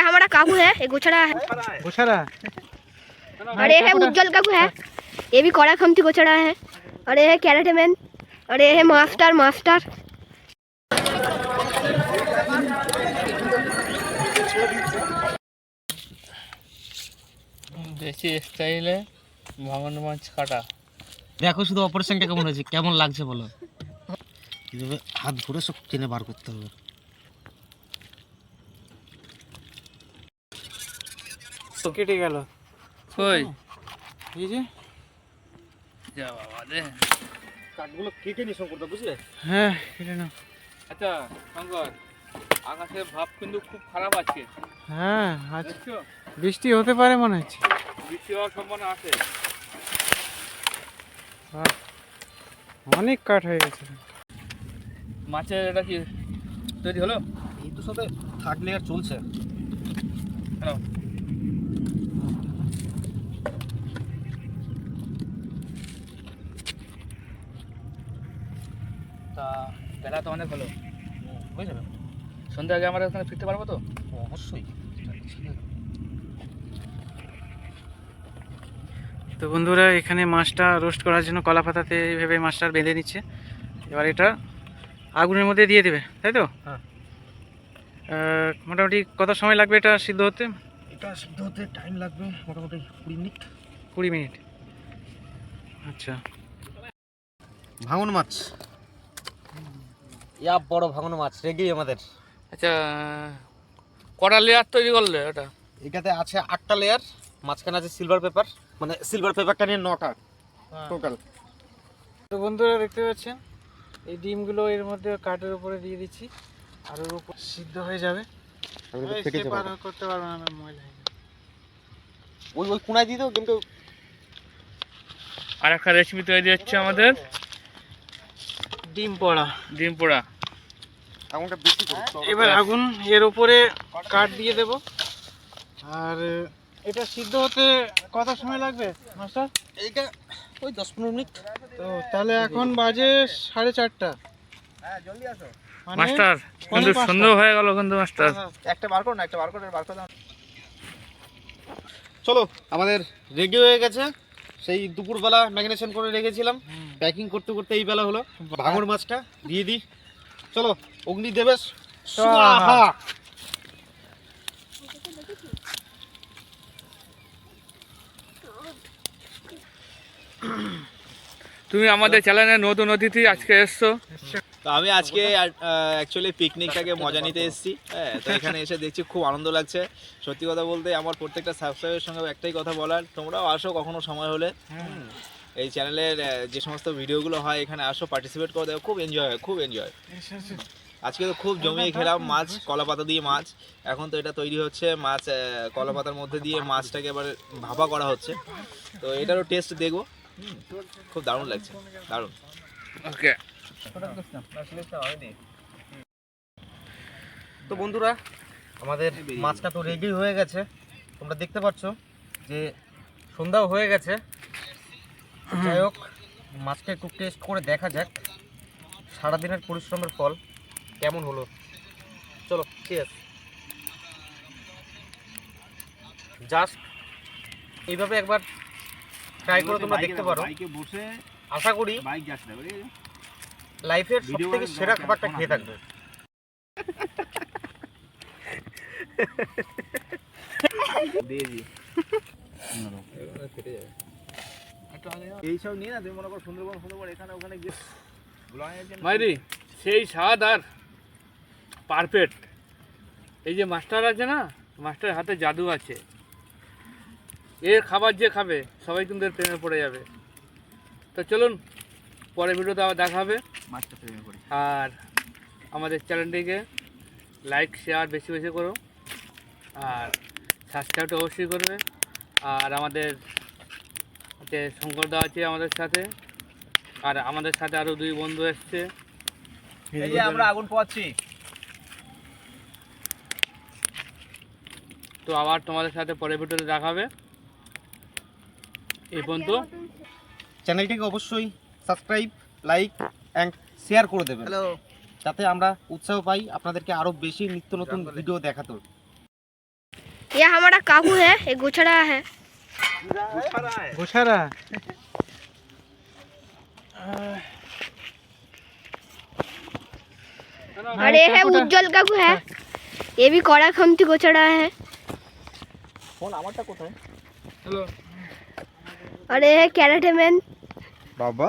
हमारा काकू है ये गोचड़ा है গোছারা और ये है उज्जवल काकू है ये भी कड़ा खमती गोचड़ा है और ये है कैरेटे मैन और ये है मास्टर मास्टर দেশি স্টাইলে ভাঙন মাছ কাটা দেখো শুধু অপারেশনটা কেমন হয়েছে কেমন লাগছে বলো এইভাবে হাত ধরে সব টেনে বার করতে হবে তো কেটে গেল। কই? এই যে। যা বাবা রে কাঠগুলো কেটে নিস করতে বুঝলে? হ্যাঁ কেটে নাও। আচ্ছা শঙ্কর আকাশের ভাব কিন্তু খুব খারাপ আছে। হ্যাঁ দেখছ? বৃষ্টি হতে পারে মনে হচ্ছে। বৃষ্টি হওয়ার সম্ভাবনা আছে। অনেক কাঠ হয়ে গেছে। মাছের এটা কি তৈরি হলো? এই তো সাথে থার্ড আর চলছে। হ্যালো তা বেলা তো অনেক হলো। হয়ে। যাবে। সন্ধ্যা আগে আমরা ওখানে ফিরতে পারব তো? অবশ্যই। তো বন্ধুরা এখানে মাছটা রোস্ট করার জন্য কলা পাতাতে এইভাবে মাছটা বেঁধে নিচ্ছে। এবার এটা আগুনের মধ্যে দিয়ে দেবে তাই তো? হ্যাঁ। মোটামুটি কত সময় লাগবে এটা সিদ্ধ হতে? এটা সিদ্ধ হতে টাইম লাগবে মোটামুটি কুড়ি মিনিট। কুড়ি মিনিট। আচ্ছা। ভাঙন মাছ। ইয়া বড় ভাঙন মাছ রেগেই আমাদের। আচ্ছা কটা লেয়ার তৈরি করলে ওটা? এটাতে আছে আটটা লেয়ার মাঝখানে আছে সিলভার পেপার মানে সিলভার পেপারটা নিয়ে নটা টোটাল তো বন্ধুরা দেখতে পাচ্ছেন এই ডিমগুলো এর মধ্যে কাঠের উপরে দিয়ে দিচ্ছি আর ওর উপর সিদ্ধ হয়ে যাবে। করতে পারবে না ময়লা ওই ওই কোনায় দিয়ে দাও কিন্তু আর একটা রেসিপি তৈরি হচ্ছে আমাদের। ডিম পড়া। ডিম পোড়া। আগুনটা বেশি এবার আগুন এর উপরে কাঠ দিয়ে দেব। আর এটা সিদ্ধ হতে কত সময় লাগবে মাস্টার? এইটা ওই দশ পনেরো মিনিট। তো তাহলে এখন বাজে সাড়ে চারটা। মানে মাস্টার কিন্তু। সন্দেহ হয়ে গেল কিন্তু মাস্টার। একটা বার করো না একটা বার করে বার করে। দাও চলো আমাদের রেডি হয়ে গেছে। সেই দুপুরবেলা ম্যাগনেশন করে রেখেছিলাম। প্যাকিং করতে করতে এই বেলা হলো। ভাঙর মাছটা দিয়ে দিই। চলো অগ্নি দেবেশ। তুমি আমাদের চ্যানেলের নতুন অতিথি আজকে এসছো। তো আমি আজকে অ্যাকচুয়ালি পিকনিকটাকে মজা নিতে এসেছি। হ্যাঁ তো এখানে এসে দেখছি খুব আনন্দ লাগছে। সত্যি কথা বলতে আমার প্রত্যেকটা সাবস্ক্রাইবের সঙ্গে একটাই কথা বলার তোমরাও আসো কখনো সময় হলে। হুম। এই চ্যানেলের যে সমস্ত ভিডিওগুলো হয় এখানে আসো পার্টিসিপেট করে দেখো খুব এনজয় হয় খুব এনজয় আজকে তো খুব জমিয়ে খেলাম মাছ কলা পাতা দিয়ে মাছ। এখন তো এটা তৈরি হচ্ছে মাছ কলা পাতার মধ্যে দিয়ে মাছটাকে এবার ভাপা করা হচ্ছে। তো এটারও টেস্ট দেখব। খুব দারুণ লাগছে দারুণ। ওকে। তো বন্ধুরা আমাদের মাছটা তো রেডি হয়ে গেছে। তোমরা দেখতে পাচ্ছ যে সন্ধ্যাও হয়ে গেছে। যাই হোক মাছটা একটু টেস্ট করে দেখা যাক সারাদিনের পরিশ্রমের ফল কেমন হলো। চলো ঠিক আছে জাস্ট এইভাবে একবার ট্রাই করে তোমরা দেখতে পারো। বসে আশা করি বাইক? লাইফের সব থেকে সেরা খাবারটা খেয়ে থাকবে। দিয়েছি এইসব নিয়ে না তুমি মনে করো সুন্দরবন সুন্দরবন এখানে ওখানে গিয়ে মাইরি সেই স্বাদ আর পারফেক্ট। এই যে মাস্টার আছে না মাস্টারের হাতে জাদু আছে। এর খাবার যে খাবে সবাই কিন্তু এর প্রেমে পড়ে যাবে। তো চলুন পরের ভিডিওতে আবার দেখা হবে। মাছটা প্রেমে পড়ি। আর আমাদের চ্যানেলটিকে লাইক শেয়ার বেশি বেশি করো। আর সাবস্ক্রাইবটা অবশ্যই করবে। আর আমাদের যে শঙ্করদা আছে আমাদের সাথে আর আমাদের সাথে আরও দুই বন্ধু এসছে এই যে আমরা আগুন পোয়াচ্ছি তো আবার তোমাদের সাথে পরের ভিডিওতে দেখাবে এই পর্যন্ত চ্যানেলটিকে অবশ্যই সাবস্ক্রাইব লাইক অ্যান্ড শেয়ার করে দেবেন হ্যালো যাতে আমরা উৎসাহ পাই আপনাদেরকে আরো বেশি নিত্য নতুন ভিডিও দেখাতে ये हमारा काकू है ये गुछड़ा है গোছারা और ये है उज्जवल काकू है ये भी कड़ा खमती गोचड़ा है ফোন আমারটা কোথায় और ये है कैरेटे मैन বাবা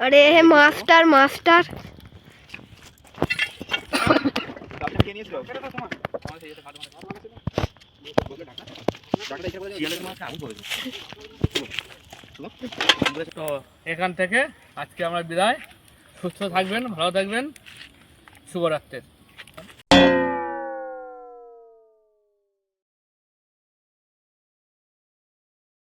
और ये है मास्टर मास्टर আপনি কে নিয়েছিল তো এখান থেকে আজকে আমরা বিদায়। সুস্থ থাকবেন ভালো থাকবেন। শুভরাত্রের